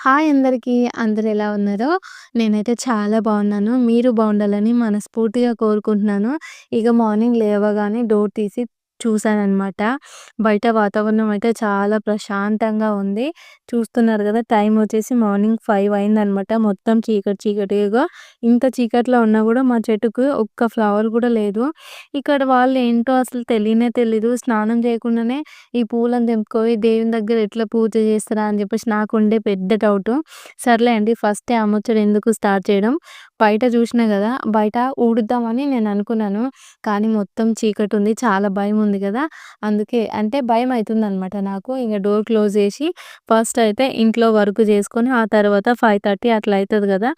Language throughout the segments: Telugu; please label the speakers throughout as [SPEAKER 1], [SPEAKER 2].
[SPEAKER 1] హాయ్ అందరికీ. అందరు ఎలా ఉన్నారో? నేనైతే చాలా బాగున్నాను. మీరు బాగుండాలని మనస్ఫూర్తిగా కోరుకుంటున్నాను. ఇక మార్నింగ్ లేవగానే డోర్ తీసి చూసాననమాట. బయట వాతావరణం అయితే చాలా ప్రశాంతంగా ఉంది. చూస్తున్నారు కదా టైం వచ్చేసి మార్నింగ్ ఫైవ్ అయిందనమాట. మొత్తం చీకటి చీకటిగా ఇంత చీకట్లో ఉన్నా కూడా మా చెట్టుకు ఒక్క ఫ్లవర్ కూడా లేదు. ఇక్కడ వాళ్ళు ఏంటో అసలు తెలియనే తెలీదు. స్నానం చేయకుండానే ఈ పూలను తెంపుకొని దేవుని దగ్గర ఎట్లా పూజ చేస్తారా అని చెప్పేసి నాకు ఉండే పెద్ద డౌట్. సర్లే అండి ఫస్టే ఆ ఎందుకు స్టార్ట్ చేయడం. బయట చూసినా కదా బయట ఊడుద్దామని నేను అనుకున్నాను. కానీ మొత్తం చీకటి ఉంది. చాలా భయం ఉంది కదా అందుకే అంటే భయం అవుతుంది అనమాట నాకు. ఇంకా డోర్ క్లోజ్ చేసి ఫస్ట్ అయితే ఇంట్లో వర్క్ చేసుకొని ఆ తర్వాత ఫైవ్ థర్టీ అట్లా అవుతుంది కదా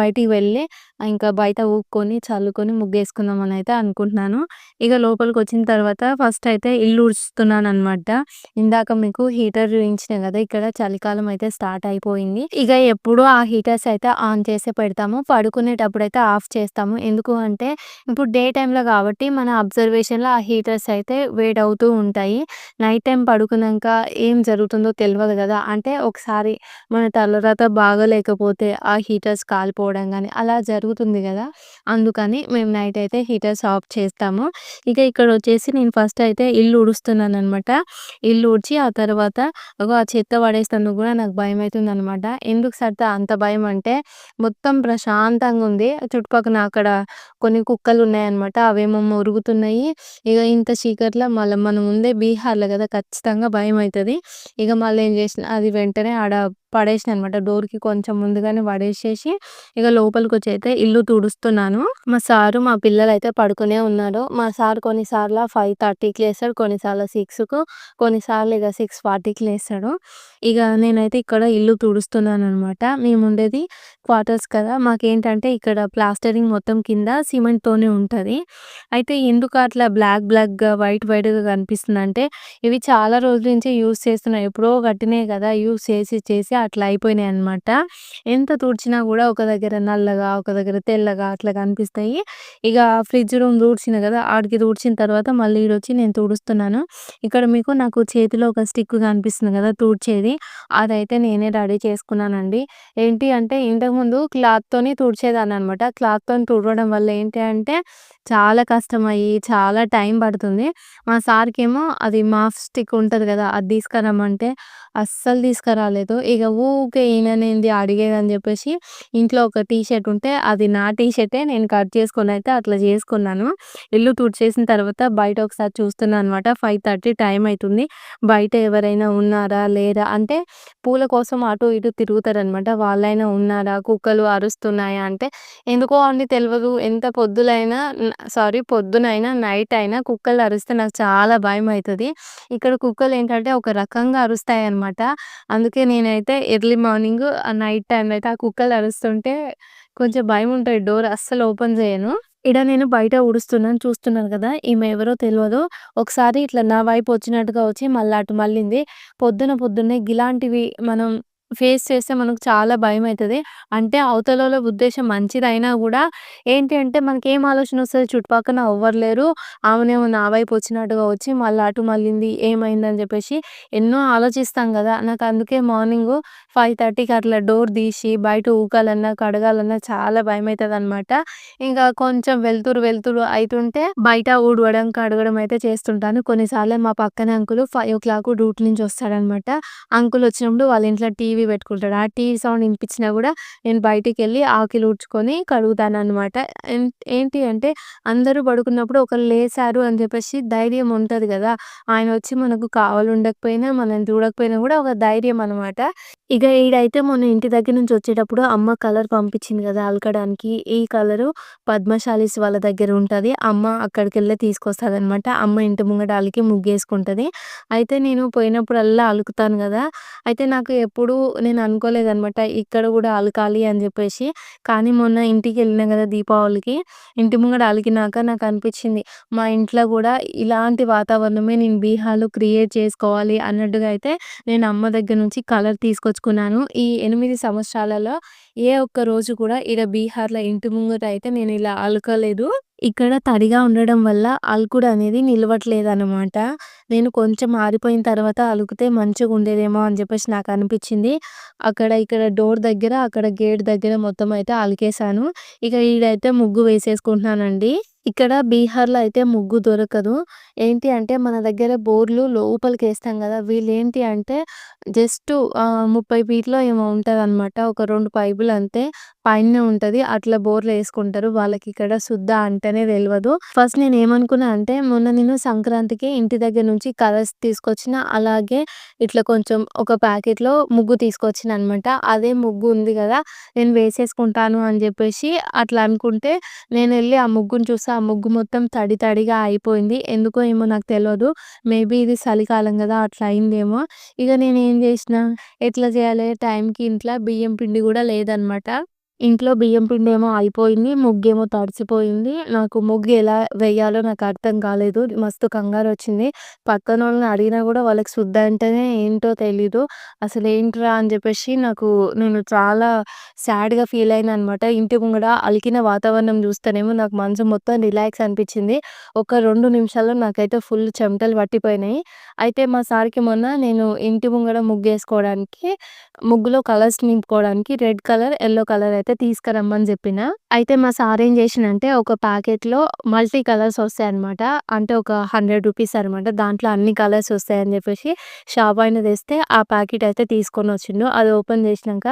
[SPEAKER 1] బయటికి వెళ్ళి ఇంకా బయట ఊక్కొని చల్లుకొని ముగ్గేసుకుందామని అయితే అనుకుంటున్నాను. ఇక లోపలికి వచ్చిన తర్వాత ఫస్ట్ అయితే ఇల్లు ఉడుస్తున్నాను అనమాట. ఇందాక మీకు హీటర్ చూపించిన కదా ఇక్కడ చలికాలం అయితే స్టార్ట్ అయిపోయింది. ఇక ఎప్పుడు ఆ హీటర్స్ అయితే ఆన్ చేసి పెడతాము. పడుకునేటప్పుడు అయితే ఆఫ్ చేస్తాము. ఎందుకు అంటే ఇప్పుడు డే టైంలో కాబట్టి మన అబ్జర్వేషన్‌లో ఆ హీటర్స్ అయితే వేడవుతూ ఉంటాయి. నైట్ టైం పడుకున్నాక ఏం జరుగుతుందో తెలియదు కదా అంటే ఒకసారి మన తలరాత బాగలేకపోతే ఆ హీటర్స్ కాలిపోవడం కానీ అలా జరుగుతుంది కదా అందుకని మేము నైట్ అయితే హీటర్స్ ఆఫ్ చేస్తాము. ఇక ఇక్కడ వచ్చేసి నేను ఫస్ట్ అయితే ఇల్లు అనమాట ఇల్లు ఉడిచి ఆ తర్వాత ఒక చెత్త పడేస్తాను కూడా నాకు భయం అవుతుంది అనమాట ఎందుకు సరిత అంత భయం అంటే మొత్తం ప్రశాంతంగా ఉంది. చుట్టుపక్కన అక్కడ కొన్ని కుక్కలు ఉన్నాయన్నమాట. అవేమో మొరుగుతున్నాయి. ఇక ఇంత చీకట్లో మళ్ళీ మనం ఉందే బీహార్‌లో కదా ఖచ్చితంగా భయం అవుతుంది ఇక మళ్ళీ ఏం చేసిన అది వెంటనే ఆడ పడేసిన అనమాట. డోర్‌కి కొంచెం ముందుగానే పడేసేసి ఇక లోపలికొచ్చి అయితే ఇల్లు తుడుస్తున్నాను. మా సారు, మా పిల్లలు అయితే పడుకునే ఉన్నారు. మా సార్ కొన్నిసార్లు ఫైవ్ థర్టీకి లేస్తాడు. కొన్నిసార్లు సిక్స్‌కు కొన్నిసార్లు ఇక సిక్స్ ఫార్టీకి లేస్తాడు. ఇక నేనైతే ఇక్కడ ఇల్లు తుడుస్తున్నాను అనమాట. మేము ఉండేది క్వార్టర్స్ కదా మాకేంటంటే ఇక్కడ ప్లాస్టరింగ్ మొత్తం కింద సిమెంట్‌తోనే ఉంటుంది అయితే ఎందుకు అట్లా బ్లాక్ బ్లాక్‌గా, వైట్ వైట్‌గా కనిపిస్తుందంటే ఇవి చాలా రోజుల నుంచి యూజ్ చేస్తున్నాయి. ఎప్పుడో కట్టినాయి కదా! యూస్ చేసి చేసి అట్లా అయిపోయినాయి అనమాట. ఎంత తుడిచినా కూడా ఒక దగ్గర నల్లగా, ఒక దగ్గర తెల్లగా అట్లా కనిపిస్తాయి. ఇక ఫ్రిడ్జ్ రూమ్ తుడిచిన కదా! ఆడికి తుడిచిన తర్వాత మళ్ళీ ఈడొచ్చి నేను తుడుస్తున్నాను. ఇక్కడ మీకు నాకు చేతిలో ఒక స్టిక్ కనిపిస్తుంది కదా! తుడిచేది. అదైతే నేనే రెడీ చేసుకున్నానండి. ఏంటి అంటే ఇంతకుముందు క్లాత్‌తోని తుడిచేదాన్ననమాట. క్లాత్‌తోని తుడవడం వల్ల ఏంటి అంటే చాలా కష్టమయ్యి, చాలా టైం పడుతుంది. మా సార్‌కేమో అది మాఫ్ స్టిక్ ఉంటుంది కదా! అది తీసుకురమ్మంటే అస్సలు తీసుకురాలేదు. ఇక ఊకే ఈయననేది అడిగేదని చెప్పేసి ఇంట్లో ఒక టీ షర్ట్ ఉంటే అది నా టీ షర్టే నేను కట్ చేసుకొని అయితే అట్లా చేసుకున్నాను. ఇల్లు తుడిచేసిన తర్వాత బయట ఒకసారి చూస్తున్నా అనమాట. ఫైవ్ థర్టీ టైం అవుతుంది. బయట ఎవరైనా ఉన్నారా? లేరా? అంటే పూల కోసం అటు ఇటు తిరుగుతారనమాట. వాళ్ళైనా ఉన్నారా? కుక్కలు అరుస్తున్నాయా? అంటే ఎందుకో అని తెలియదు ఎంత పొద్దులైనా సారీ పొద్దునైనా, నైట్ అయినా కుక్కలు అరిస్తే నాకు చాలా భయం అవుతుంది ఇక్కడ కుక్కలు ఏంటంటే ఒక రకంగా అరుస్తాయి అనమాట అందుకే నేనైతే ఎర్లీ మార్నింగ్ ఆ నైట్ టైం అయితే ఆ కుక్కలు అరుస్తుంటే కొంచెం భయం ఉంటుంది డోర్ అస్సలు ఓపెన్ చేయను. ఈడ నేను బయట ఊడుస్తున్నాను చూస్తున్నాను కదా! ఈమె ఎవరో తెలియదు ఒకసారి ఇట్లా నా వైపు వచ్చినట్టుగా వచ్చి మళ్ళీ అటు మళ్ళింది. పొద్దున పొద్దున్నే గిలాంటివి మనం ఫేస్ చేస్తే మనకు చాలా భయమైతది. అంటే అవతలలో ఉద్దేశం మంచిదైనా కూడా ఏంటి అంటే మనకి ఏం ఆలోచన వస్తుంది చుట్టుపక్కన ఎవ్వరు లేరు. ఆమెనేమో నా వైపు వచ్చినట్టుగా వచ్చి మళ్ళీ అటు మళ్ళింది. ఏమైందని చెప్పేసి ఎన్నో ఆలోచిస్తాం కదా నాకు అందుకే మార్నింగ్ ఫైవ్ థర్టీకి అట్లా డోర్ తీసి బయట ఊకాలన్నా, కడగాలన్నా చాలా భయం అవుతుంది అనమాట ఇంకా కొంచెం వెళ్తురు వెళ్తురు అవుతుంటే బయట ఊడవడం, కడగడం అయితే చేస్తుంటాను. కొన్నిసార్లు మా పక్కన అంకులు 5:00 డ్యూటీ నుంచి వస్తాడనమాట. అంకుల్ వచ్చినప్పుడు వాళ్ళ ఇంట్లో టీవీ పెట్టుకుంటాడు. ఆ టీ సౌండ్ వినిపించినా కూడా నేను బయటికి వెళ్ళి ఆకిలి ఊడ్చుకొని కడుగుతాను అనమాట ఏంటి అంటే అందరూ పడుకున్నప్పుడు ఒకరు లేసారు అని చెప్పేసి ధైర్యం ఉంటుంది కదా! ఆయన వచ్చి మనకు కావాలి ఉండకపోయినా, మనం చూడకపోయినా కూడా ఒక ధైర్యం అనమాట. ఇక ఈడైతే మొన్న ఇంటి దగ్గర నుంచి వచ్చేటప్పుడు అమ్మ కలర్ పంపించింది కదా! అలకడానికి. ఈ కలరు పద్మశాలీస్ వాళ్ళ దగ్గర ఉంటుంది అమ్మ అక్కడికి వెళ్ళి తీసుకొస్తుంది అనమాట అమ్మ ఇంటి ముంగట అలికి ముగ్గేసుకుంటుంది అయితే నేను పోయినప్పుడల్లా అలుకుతాను కదా! అయితే నాకు ఎప్పుడూ నేను అనుకోలేదనమాట ఇక్కడ కూడా అలకాలి అని చెప్పేసి. కానీ మొన్న ఇంటికి వెళ్ళినా కదా దీపావళికి, ఇంటి ముంగడ అలికినాక నాకు అనిపించింది మా ఇంట్లో కూడా ఇలాంటి వాతావరణమే నేను బీహాలు క్రియేట్ చేసుకోవాలి అన్నట్టుగా అయితే నేను అమ్మ దగ్గర నుంచి కలర్ తీసుకొచ్చుకున్నాను. ఈ ఎనిమిది సంవత్సరాలలో ఏ ఒక్క రోజు కూడా ఇక బీహార్‌లో ఇంటి ముంగట అయితే నేను ఇలా అలకలేదు. ఇక్కడ తడిగా ఉండడం వల్ల అలుకుడు అనేది నిలవట్లేదనమాట. నేను కొంచెం ఆరిపోయిన తర్వాత అలుకుతే మంచిగుండేదేమో అని చెప్పేసి నాకు అనిపించింది అక్కడ ఇక్కడ డోర్ దగ్గర, అక్కడ గేట్ దగ్గర మొత్తం అయితే అలికేసాను. ఇక ఈడైతే ముగ్గు వేసేసుకుంటున్నానండి. ఇక్కడ బీహార్‌లో అయితే ముగ్గు దొరకదు. ఏంటి అంటే మన దగ్గర బోర్లు లోపలికి వేస్తాం కదా వీళ్ళు ఏంటి అంటే జస్ట్ ముప్పై ఫీట్‌లో ఏమో ఉంటదనమాట. ఒక రెండు పైపులు అంతే. పైన ఉంటుంది అట్లా బోర్లు వేసుకుంటారు వాళ్ళకి ఇక్కడ శుద్ధ అంటేనే తెలియదు ఫస్ట్ నేను ఏమనుకున్నా అంటే మొన్న నేను సంక్రాంతికి ఇంటి దగ్గర నుంచి కలర్స్ తీసుకొచ్చిన. అలాగే ఇట్లా కొంచెం ఒక ప్యాకెట్‌లో ముగ్గు తీసుకొచ్చిన అనమాట. అదే ముగ్గు ఉంది కదా నేను వేసేసుకుంటాను అని చెప్పేసి అట్లా అనుకుంటే నేను వెళ్ళి ఆ ముగ్గుని చూస్తే ఆ ముగ్గు మొత్తం తడి తడిగా అయిపోయింది. ఎందుకో ఏమో నాకు తెలియదు మేబీ ఇది చలికాలం కదా అట్లా అయిందేమో. ఇక నేను ఏం చేసిన ఎట్లా చేయాలి టైంకి ఇంట్లో బియ్యం పిండి కూడా లేదనమాట. ఇంట్లో బియ్యం పిండేమో అయిపోయింది. ముగ్గేమో తడిసిపోయింది. నాకు ముగ్గు ఎలా వేయాలో నాకు అర్థం కాలేదు. మస్తు కంగారు వచ్చింది పక్కన వాళ్ళని అడిగినా కూడా వాళ్ళకి శుద్ధ అంటేనే ఏంటో తెలీదు. అసలేంట్రా అని చెప్పేసి నాకు నేను చాలా సాడ్‌గా ఫీల్ అయినా అనమాట. ఇంటి ముంగడ అలికిన వాతావరణం చూస్తేనేమో నాకు మనసు మొత్తం రిలాక్స్ అనిపించింది ఒక రెండు నిమిషాల్లో నాకైతే ఫుల్ చెమటలు పట్టిపోయినాయి. అయితే మా సార్‌కి మొన్న నేను ఇంటి ముంగడ ముగ్గు వేసుకోవడానికి ముగ్గులో కలర్స్ నింపుకోవడానికి రెడ్ కలర్, ఎల్లో కలర్ అయితే తీసుకురమ్మని చెప్పిన అయితే మా సార్ ఏం చేసినంటే ఒక ప్యాకెట్‌లో మల్టీ కలర్స్ వస్తాయన్నమాట. అంటే ఒక 100 రూపీస్ అనమాట. దాంట్లో అన్ని కలర్స్ వస్తాయని చెప్పేసి షాప్ ఆయన తెస్తే ఆ ప్యాకెట్ అయితే తీసుకొని వచ్చిండు అది ఓపెన్ చేసినాక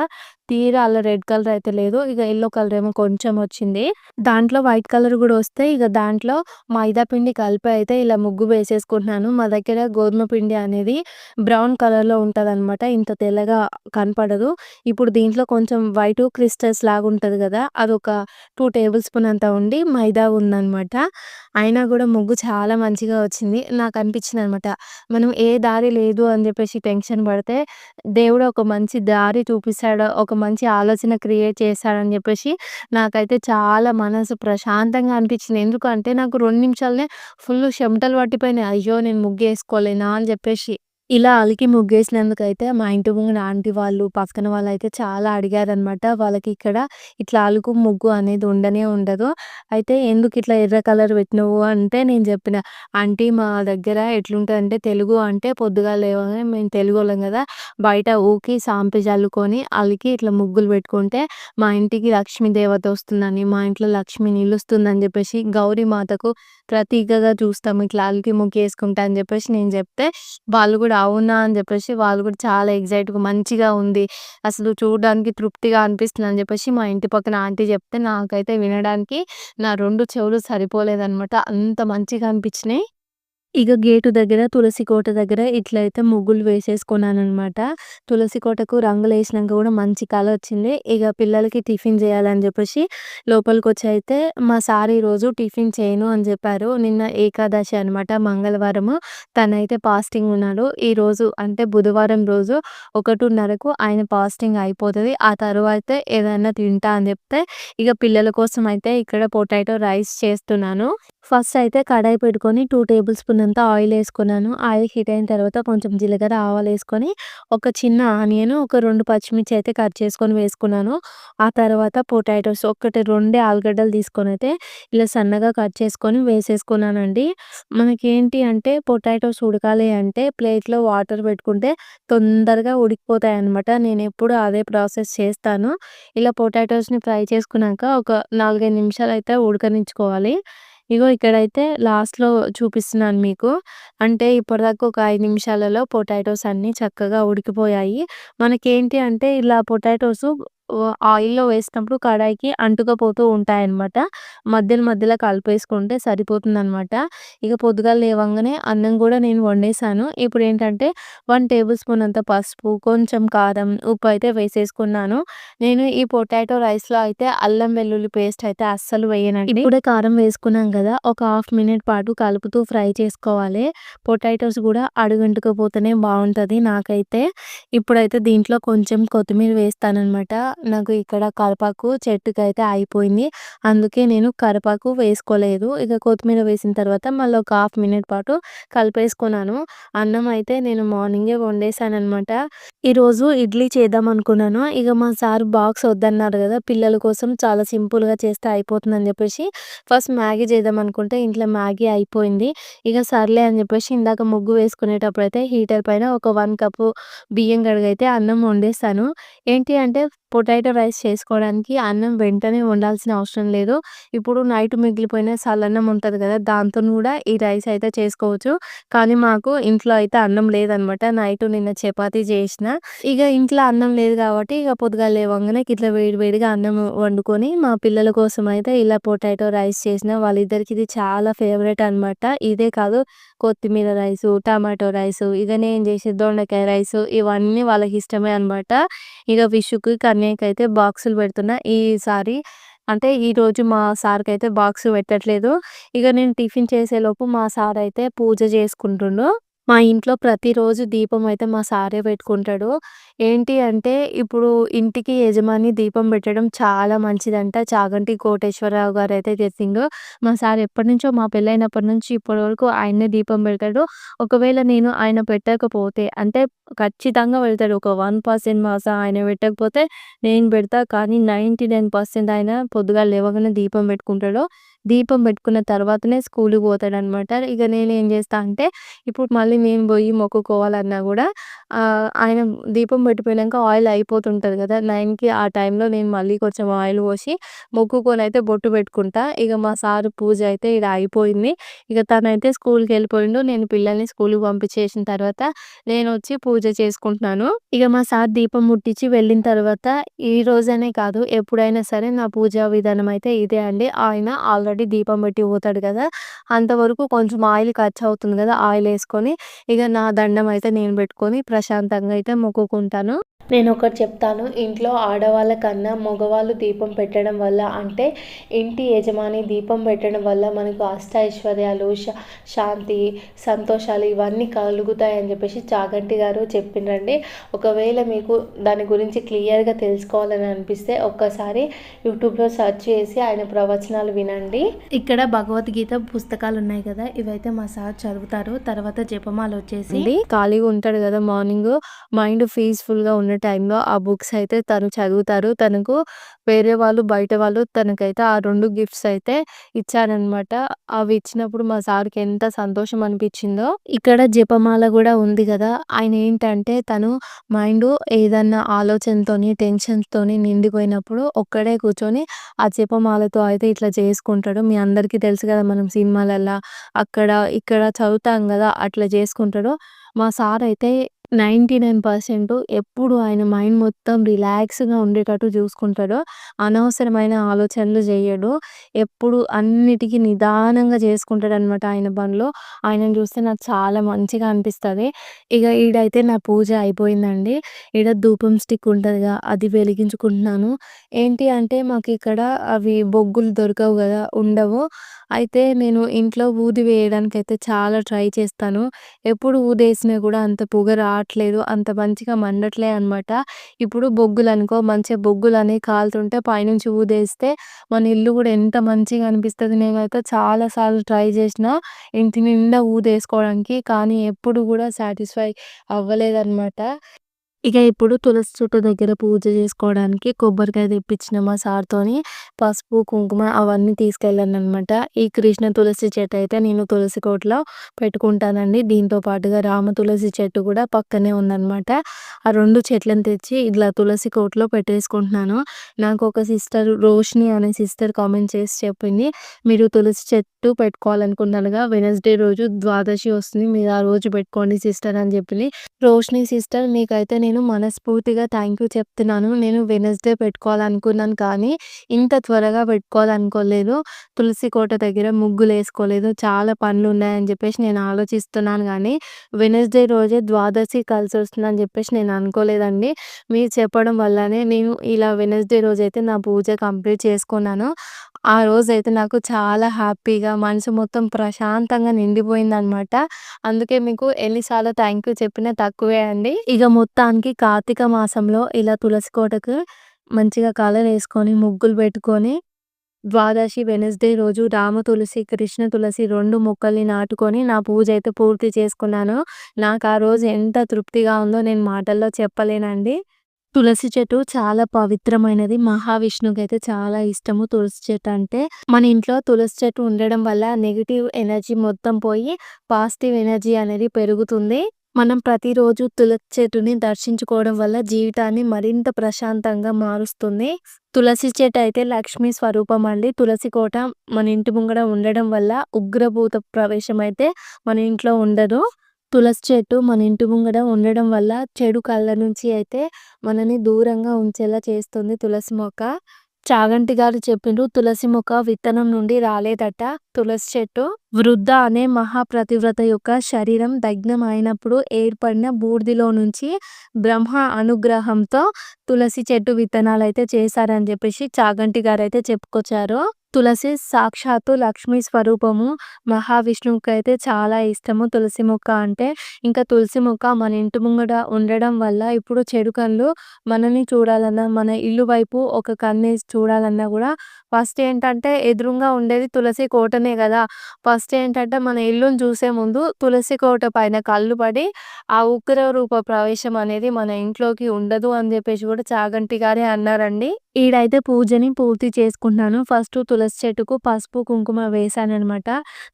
[SPEAKER 1] తీరా అలా రెడ్ కలర్ అయితే లేదు. ఇక ఎల్లో కలర్ ఏమో కొంచెం వచ్చింది. దాంట్లో వైట్ కలర్ కూడా వస్తే ఇక దాంట్లో మైదా పిండి కలిపి అయితే ఇలా ముగ్గు వేసేసుకుంటున్నాను. మా దగ్గర గోధుమ పిండి అనేది బ్రౌన్ కలర్‌లో ఉంటదనమాట. ఇంత తెల్లగా కనపడదు. ఇప్పుడు దీంట్లో కొంచెం వైట్ క్రిస్టల్స్ లాగా ఉంటుంది కదా అదొక టూ టేబుల్ స్పూన్ అంత ఉండి మైదా ఉందనమాట. అయినా కూడా ముగ్గు చాలా మంచిగా వచ్చింది. నాకు అనిపించింది అనమాట మనం ఏ దారి లేదు అని చెప్పేసి టెన్షన్ పడితే దేవుడు ఒక మంచి దారి చూపిస్తాడు. ఒక మంచి ఆలోచన క్రియేట్ చేస్తాడని చెప్పేసి నాకైతే చాలా మనసు ప్రశాంతంగా అనిపించింది ఎందుకంటే నాకు రెండు నిమిషాలనే ఫుల్ చెమటలు పట్టిపోయినాయి. అయ్యో! నేను ముగ్గేసుకోలేనా అని చెప్పేసి ఇలా అలికి ముగ్గేసినందుకైతే మా ఇంటి ముంగడ ఆంటీ వాళ్ళు, పక్కన వాళ్ళైతే చాలా అడిగారనమాట. వాళ్ళకి ఇక్కడ ఇట్లా అలుకు ముగ్గు అనేది ఉండనే ఉండదు. అయితే ఎందుకు ఇట్లా ఎర్ర కలర్ పెట్టినవు అంటే నేను చెప్పిన ఆంటీ మా దగ్గర ఎట్లుంటదంటే తెలుగు అంటే పొద్దుగాల లేవగానే మేము తెలుగు వాళ్ళం కదా బయట ఊకి సాంపి చల్లుకొని అలికి ఇట్లా ముగ్గులు పెట్టుకుంటే మా ఇంటికి లక్ష్మీ దేవత వస్తుందని, మా ఇంట్లో లక్ష్మి నిలుస్తుందని చెప్పేసి గౌరీ మాతకు ప్రతీకగా చూస్తాం. ఇట్లా అలికి ముగ్గేసుకుంటా అని చెప్పేసి నేను చెప్తే వాళ్ళు కూడా కూడా అవునా అని చెప్పేసి వాళ్ళు కూడా చాలా ఎగ్జైట్గా మంచిగా ఉంది. అసలు చూడడానికి తృప్తిగా అనిపిస్తుంది అని చెప్పేసి మా ఇంటి పక్కన ఆంటీ చెప్తే నాకైతే వినడానికి నా రెండు చెవులు సరిపోలేదనమాట. అంత మంచిగా అనిపించినాయి ఇక గేటు దగ్గర తులసి కోట దగ్గర ఇట్లయితే ముగ్గులు వేసేసుకున్నాను అనమాట తులసి కోటకు రంగులు వేసినాక కూడా మంచి కలొచ్చింది. ఇక పిల్లలకి టిఫిన్ చేయాలని చెప్పేసి లోపలికి వచ్చి అయితే మా సార్ ఈరోజు టిఫిన్ చేయను అని చెప్పారు నిన్న ఏకాదశి అనమాట మంగళవారము. తనైతే పాస్టింగ్ ఉన్నాడు. ఈరోజు అంటే బుధవారం రోజు 1:30కు ఆయన పాస్టింగ్ అయిపోతుంది ఆ తర్వాత ఏదైనా తింటా అని చెప్తే ఇక పిల్లల కోసం అయితే ఇక్కడ పొటాటో రైస్ చేస్తున్నాను. ఫస్ట్ అయితే కడాయి పెట్టుకొని టూ టేబుల్ స్పూన్ అంతా ఆయిల్ వేసుకున్నాను ఆయిల్ హీట్ అయిన తర్వాత కొంచెం జీలకర్ర, ఆవాలేసుకొని ఒక చిన్న ఆనియన్, ఒక రెండు పచ్చిమిర్చి అయితే కట్ చేసుకొని వేసుకున్నాను. ఆ తర్వాత పొటాటోస్ ఒకటి రెండే ఆలుగడ్డలు తీసుకొని అయితే ఇలా సన్నగా కట్ చేసుకొని వేసేసుకున్నానండి. మనకేంటి అంటే పొటాటోస్ ఉడకాలి అంటే ప్లేట్‌లో వాటర్ పెట్టుకుంటే తొందరగా ఉడికిపోతాయి అనమాట నేను ఎప్పుడు అదే ప్రాసెస్ చేస్తాను. ఇలా పొటాటోస్‌ని ఫ్రై చేసుకున్నాక ఒక నాలుగైదు నిమిషాలు అయితే ఉడకనించుకోవాలి. ఇగో ఇక్కడైతే లాస్ట్‌లో చూపిస్తున్నాను మీకు. అంటే ఇప్పటిదాకా ఒక ఐదు నిమిషాలలో పొటాటోస్ అన్నీ చక్కగా ఉడికిపోయాయి. మనకేంటి అంటే ఇలా పొటాటోస్ ఆయిల్‌లో వేసినప్పుడు కడాయికి అంటుకపోతూ ఉంటాయన్నమాట. మధ్యలో మధ్యలో కలిపేసుకుంటే సరిపోతుందనమాట. ఇక పొద్దుగాల లేవంగానే అన్నం గూడా నేను వండేసాను. ఇప్పుడేంటంటే 1 టేబుల్ స్పూన్ అంత పసుపు, కొంచెం కారం, ఉప్పు అయితే వేసేసుకున్నాను. నేను ఈ పొటాటో రైస్‌లో అయితే అల్లం వెల్లుల్లి పేస్ట్ అయితే అస్సలు వేయనండి. ఇప్పుడే కారం వేసుకున్నాం కదా ఒక హాఫ్ మినిట్ పాటు కలుపుతూ ఫ్రై చేసుకోవాలి. పొటాటోస్ గూడా అడుగంటుకపోతేనే బావుంటది నాకైతే. ఇప్పుడైతే దీంట్లో కొంచెం కొత్తిమీర వేస్తాననమాట. నాకు ఇక్కడ కరివేపాకు చెట్టుకైతే అయిపోయింది. అందుకే నేను కరిపాకు వేసుకోలేదు. ఇక కొత్తిమీర వేసిన తర్వాత మళ్ళీ ఒక హాఫ్ మినిట్ పాటు కలిపేసుకున్నాను. అన్నం అయితే నేను మార్నింగే వండేసాననమాట. ఈరోజు ఇడ్లీ చేద్దాం అనుకున్నాను. ఇక మా సార్ బాక్స్ వద్దన్నారు కదా పిల్లల కోసం చాలా సింపుల్‌గా చేస్తే అయిపోతుందని చెప్పేసి ఫస్ట్ మ్యాగీ చేద్దాం అనుకుంటే ఇంట్లో మ్యాగీ అయిపోయింది. ఇక సర్లే అని చెప్పేసి ఇందాక ముగ్గు వేసుకునేటప్పుడు అయితే హీటర్ పైన ఒక వన్ కప్పు బియ్యం కడిగైతే అన్నం వండేసాను. ఏంటి అంటే పొటాటో రైస్ చేసుకోవడానికి అన్నం వెంటనే వండాల్సిన అవసరం లేదు. ఇప్పుడు నైట్ మిగిలిపోయిన సల్లన్నం ఉంటుంది కదా! దాంతో కూడా ఈ రైస్ అయితే చేసుకోవచ్చు. కానీ మాకు ఇంట్లో అయితే అన్నం లేదనమాట. నైట్ నిన్న చపాతి చేసిన. ఇక ఇంట్లో అన్నం లేదు కాబట్టి ఇక పొద్దుగాల లేవంగానే ఇట్లా వేడి వేడిగా అన్నం వండుకొని మా పిల్లల కోసం అయితే ఇలా పొటాటో రైస్ చేసిన. వాళ్ళిద్దరికి ఇది చాలా ఫేవరెట్ అనమాట. ఇదే కాదు కొత్తిమీర రైసు, టమాటో రైసు, ఇక నేను చేసే దొండకాయ రైస్ ఇవన్నీ వాళ్ళకి ఇష్టమే అనమాట. ఇక విషుకి, కన్యకైతే బాక్సులు పెడుతున్నా. ఈసారి అంటే ఈరోజు మా సార్‌కైతే బాక్స్ పెట్టట్లేదు. ఇక నేను టిఫిన్ చేసేలోపు మా సార్ అయితే పూజ చేసుకుంటుండు. మా ఇంట్లో ప్రతిరోజు దీపం అయితే మా సారే పెట్టుకుంటాడు. ఏంటి అంటే ఇప్పుడు ఇంటికి యజమాని దీపం పెట్టడం చాలా మంచిదంట. చాగంటి కోటేశ్వరరావు అయితే జెస్సింగు మా సార్ ఎప్పటినుంచో మా పెళ్ళైనప్పటి నుంచి ఇప్పటి వరకు ఆయనే దీపం పెడతాడు. ఒకవేళ నేను ఆయన పెట్టకపోతే అంటే ఖచ్చితంగా పెడతాడు. ఒక వన్ పర్సెంట్ మాస ఆయన పెట్టకపోతే నేను పెడతా. కానీ 99% ఆయన పొద్దుగాల లేవగానే దీపం పెట్టుకుంటాడు. దీపం పెట్టుకున్న తర్వాతనే స్కూల్కి పోతాడనమాట. ఇక నేను ఏం చేస్తా అంటే ఇప్పుడు మళ్ళీ నేను పోయి మొక్కుకోవాలన్నా కూడా ఆయన దీపం పెట్టిపోయినాక ఆయిల్ అయిపోతుంటుంది కదా! నైన్కి ఆ టైంలో నేను మళ్ళీ కొంచెం ఆయిల్ పోసి మొక్కుకొని అయితే బొట్టు పెట్టుకుంటా. ఇక మా సారు పూజ అయితే ఇక అయిపోయింది. ఇక తనైతే స్కూల్కి వెళ్ళిపోయిండు నేను పిల్లల్ని స్కూల్కి పంపించేసిన తర్వాత నేను వచ్చి పూజ చేసుకుంటున్నాను. ఇక మా సార్ దీపం ముట్టించి వెళ్ళిన తర్వాత ఈ రోజనే కాదు ఎప్పుడైనా సరే నా పూజా విధానం అయితే ఇదే అండి. ఆయన ఆల్రెడీ దీపం పెట్టి పోతాడు కదా! అంతవరకు కొంచెం ఆయిల్ ఖర్చు అవుతుంది కదా! ఆయిల్ వేసుకొని ఇక నా దండం అయితే నేను పెట్టుకొని ప్రశాంతంగా అయితే మొక్కుకుంటాను. నేనొకటి చెప్తాను. ఇంట్లో ఆడవాళ్ళ కన్నా మగవాళ్ళు దీపం పెట్టడం వల్ల అంటే ఇంటి యజమాని దీపం పెట్టడం వల్ల మనకు అష్టైశ్వర్యాలు, శా శాంతి, సంతోషాలు ఇవన్నీ కలుగుతాయని చెప్పేసి చాగంటి గారు చెప్పిండ్రండి. ఒకవేళ మీకు దాని గురించి క్లియర్‌గా తెలుసుకోవాలని అనిపిస్తే ఒక్కసారి యూట్యూబ్‌లో సెర్చ్ చేసి ఆయన ప్రవచనాలు వినండి. ఇక్కడ భగవద్గీత పుస్తకాలు ఉన్నాయి కదా! ఇవైతే మా సార్ చదువుతారు. తర్వాత జపమాల వచ్చేసి ఖాళీగా ఉంటాడు కదా! మార్నింగ్ మైండ్ పీస్‌ఫుల్‌గా టైంలో ఆ బుక్స్ అయితే తను చదువుతారు. తనకు వేరే వాళ్ళు బయట వాళ్ళు తనకైతే ఆ రెండు గిఫ్ట్స్ అయితే ఇచ్చారనమాట. అవి ఇచ్చినప్పుడు మా సార్‌కి ఎంత సంతోషం అనిపించిందో. ఇక్కడ జపమాల కూడా ఉంది కదా! ఆయన ఏంటంటే తను మైండ్ ఏదన్నా ఆలోచనతోని, టెన్షన్స్‌తోని నిండిపోయినప్పుడు ఒక్కడే కూర్చొని ఆ జపమాలతో అయితే ఇట్లా చేసుకుంటాడు. మీ అందరికీ తెలుసు కదా! మనం సినిమాలల్లో అక్కడ ఇక్కడ చదువుతాం కదా! అట్లా చేసుకుంటాడు. మా సార్ అయితే 99% ఎప్పుడు ఆయన మైండ్ మొత్తం రిలాక్స్‌గా ఉండేటట్టు చూసుకుంటాడు. అనవసరమైన ఆలోచనలు చేయడు. ఎప్పుడు అన్నిటికీ నిదానంగా చేసుకుంటాడనమాట ఆయన పనులు. ఆయనను చూస్తే నాకు చాలా మంచిగా అనిపిస్తుంది ఇక ఈడైతే నా పూజ అయిపోయిందండి. ఈడ ధూపం స్టిక్ ఉంటదిగా అది వెలిగించుకుంటున్నాను. ఏంటి అంటే మాకు ఇక్కడ అవి బొగ్గులు దొరకవు కదా! ఉండవు. అయితే నేను ఇంట్లో ఊది వేయడానికి అయితే చాలా ట్రై చేస్తాను. ఎప్పుడు ఊదేసినా కూడా అంత పొగ రావట్లేదు. అంత మంచిగా మండట్లే అనమాట. ఇప్పుడు బొగ్గులనుకో మంచిగా బొగ్గులనేవి కాలుతుంటే పైనుంచి ఊదేస్తే మన ఇల్లు కూడా ఎంత మంచిగా అనిపిస్తుంది నేనైతే చాలాసార్లు ట్రై చేసిన ఇంటి నిండా ఊదేసుకోవడానికి. కానీ ఎప్పుడు కూడా సాటిస్ఫై అవ్వలేదన్నమాట ఇక ఇప్పుడు తులసి చెట్టు దగ్గర పూజ చేసుకోవడానికి కొబ్బరికాయ తెప్పించిన మా సార్‌తోని పసుపు, కుంకుమ అవన్నీ తీసుకెళ్ళాను అనమాట ఈ కృష్ణ తులసి చెట్టు అయితే నేను తులసి కోటలో పెట్టుకుంటానండి. దీంతో పాటుగా రామ తులసి చెట్టు కూడా పక్కనే ఉందనమాట. ఆ రెండు చెట్లను తెచ్చి ఇట్లా తులసి కోటలో పెట్టేసుకుంటున్నాను. నాకు ఒక సిస్టర్ రోషిని అనే సిస్టర్ కామెంట్ చేసి చెప్పింది. మీరు తులసి చెట్టు పెట్టుకోవాలనుకున్నారుగా వెనస్డే రోజు ద్వాదశి వస్తుంది. మీరు ఆ రోజు పెట్టుకోండి సిస్టర్ అని చెప్పింది. రోషిని సిస్టర్ మీకైతే నేను నేను మనస్ఫూర్తిగా థ్యాంక్ యూ చెప్తున్నాను. నేను వెనస్డే పెట్టుకోవాలనుకున్నాను కానీ ఇంత త్వరగా పెట్టుకోవాలనుకోలేదు. తులసి కోట దగ్గర ముగ్గులు వేసుకోలేదు చాలా పనులు ఉన్నాయని చెప్పేసి నేను ఆలోచిస్తున్నాను కానీ వెనస్డే రోజే ద్వాదశి కలిసి వస్తుందని చెప్పేసి నేను అనుకోలేదండి. మీరు చెప్పడం వల్లనే నేను ఇలా వెనస్డే రోజైతే నా పూజ కంప్లీట్ చేసుకున్నాను. ఆ రోజైతే నాకు చాలా హ్యాపీగా మనసు మొత్తం ప్రశాంతంగా నిండిపోయిందనమాట. అందుకే మీకు ఎన్నిసార్లు థ్యాంక్ యూ చెప్పినా తక్కువే అండి. ఇక మొత్తానికి కార్తీక మాసంలో ఇలా తులసి కోటకు మంచిగా కలర్ వేసుకొని ముగ్గులు పెట్టుకొని ద్వాదశి వెనస్డే రోజు రామ తులసి కృష్ణ తులసి రెండు మొక్కల్ని నాటుకొని నా పూజ అయితే పూర్తి చేసుకున్నాను. నాకు ఆ రోజు ఎంత తృప్తిగా ఉందో నేను మాటల్లో చెప్పలేనండి. తులసి చెట్టు చాలా పవిత్రమైనది. మహావిష్ణువుకి అయితే చాలా ఇష్టము తులసి చెట్టు అంటే. మన ఇంట్లో తులసి చెట్టు ఉండడం వల్ల నెగిటివ్ ఎనర్జీ మొత్తం పోయి పాజిటివ్ ఎనర్జీ అనేది పెరుగుతుంది. మనం ప్రతిరోజు తులసి చెట్టుని దర్శించుకోవడం వల్ల జీవితాన్ని మరింత ప్రశాంతంగా మారుస్తుంది. తులసి చెట్టు అయితే లక్ష్మీ స్వరూపం అండి. తులసి కోట మన ఇంటి ముంగడ ఉండడం వల్ల ఉగ్రభూత ప్రవేశం అయితే మన ఇంట్లో ఉండదు. తులసి చెట్టు మన ఇంటి ముంగడ ఉండడం వల్ల చెడు కళ్ళ నుంచి అయితే మనని దూరంగా ఉంచేలా చేస్తుంది తులసి మొక్క. చాగంటి గారు చెప్పిండ్రు తులసి మొక్క విత్తనం నుండి రాలేదట. తులసి చెట్టు వృద్ధ అనే మహాప్రతివ్రత యొక్క శరీరం దగ్నం అయినప్పుడు ఏర్పడిన బూర్దిలో నుంచి బ్రహ్మ అనుగ్రహంతో తులసి చెట్టు విత్తనాలు అయితే చేశారని చెప్పేసి చాగంటి గారు అయితే చెప్పుకొచ్చారు. తులసి సాక్షాత్తు లక్ష్మీ స్వరూపము. మహావిష్ణువుకి అయితే చాలా ఇష్టము. తులసి మొక్క అంటే ఇంకా తులసి మొక్క మన ఇంటి ముంగట ఉండడం వల్ల ఇప్పుడు చెడు కళ్ళు మనల్ని చూడాలన్నా మన ఇల్లు వైపు ఒక కన్ను చూడాలన్నా కూడా ఫస్ట్ ఏంటంటే ఎదురుగా ఉండేది తులసి కోటనే కదా. ఫస్ట్ ఏంటంటే మన ఇల్లుని చూసే ముందు తులసి కోట పైన కళ్ళు పడి ఆ ఉగ్ర రూప ప్రవేశం అనేది మన ఇంట్లోకి ఉండదు అని చెప్పేసి కూడా చాగంటి గారే అన్నారండి. ఈడైతే పూజని పూర్తి చేసుకున్నాను ఫస్ట్ తులసి చెట్టుకు పసుపు కుంకుమ వేశానమాట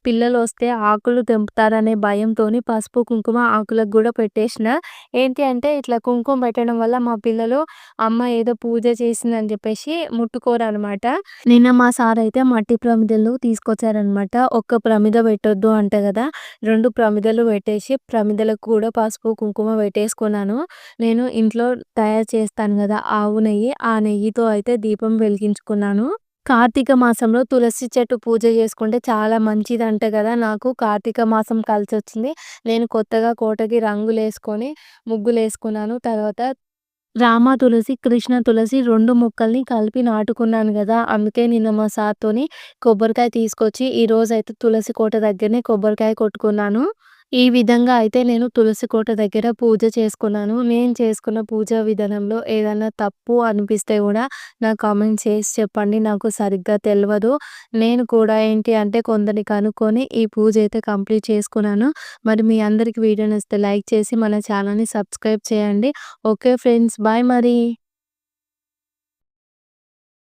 [SPEAKER 1] పిల్లలు వస్తే ఆకులు తెంపుతారనే భయంతోని పసుపు కుంకుమ ఆకులకు కూడా పెట్టేసిన. ఏంటి అంటే ఇట్లా కుంకుమ పెట్టడం వల్ల మా పిల్లలు అమ్మ ఏదో పూజ చేసిందని చెప్పేసి ముట్టుకోరు అనమాట నిన్న మా సార్ అయితే మట్టి ప్రమిదలు తీసుకొచ్చారనమాట ఒక్క ప్రమిద పెట్టొద్దు అంట కదా. రెండు ప్రమిదలు పెట్టేసి ప్రమిదలకు కూడా పసుపు కుంకుమ పెట్టేసుకున్నాను. నేను ఇంట్లో తయారు చేస్తాను కదా ఆవు నెయ్యి. ఆ నెయ్యితో అయితే దీపం వెలిగించుకున్నాను. కార్తీక మాసంలో తులసి చెట్టు పూజ చేసుకుంటే చాలా మంచిది అంట కదా నాకు. కార్తీక మాసం కలిసి వచ్చింది నేను కొత్తగా కోటకి రంగులు వేసుకొని ముగ్గులు వేసుకున్నాను తర్వాత రామ తులసి కృష్ణ తులసి రెండు మొక్కల్ని కలిపి నాటుకున్నాను కదా. అందుకే నిన్న మా సార్తోని కొబ్బరికాయ తీసుకొచ్చి ఈరోజు అయితే తులసి కోట దగ్గరనే కొబ్బరికాయ కొట్టుకున్నాను. ఈ విధంగా అయితే నేను తులసి కోట దగ్గర పూజ చేసుకున్నాను. నేను చేసుకున్న పూజ విధానంలో ఏదైనా తప్పు అనిపిస్తే కూడా నాకు కామెంట్ చేసి చెప్పండి. నాకు సరిగ్గా తెలియదు నేను కూడా ఏంటి అంటే కొందరిని కనుక్కొని ఈ పూజ అయితే కంప్లీట్ చేసుకున్నాను. మరి మీ అందరికి వీడియో నచ్చితే లైక్ చేసి మన ఛానల్ని సబ్స్క్రైబ్ చేయండి. ఓకే ఫ్రెండ్స్ బాయ్ మరి.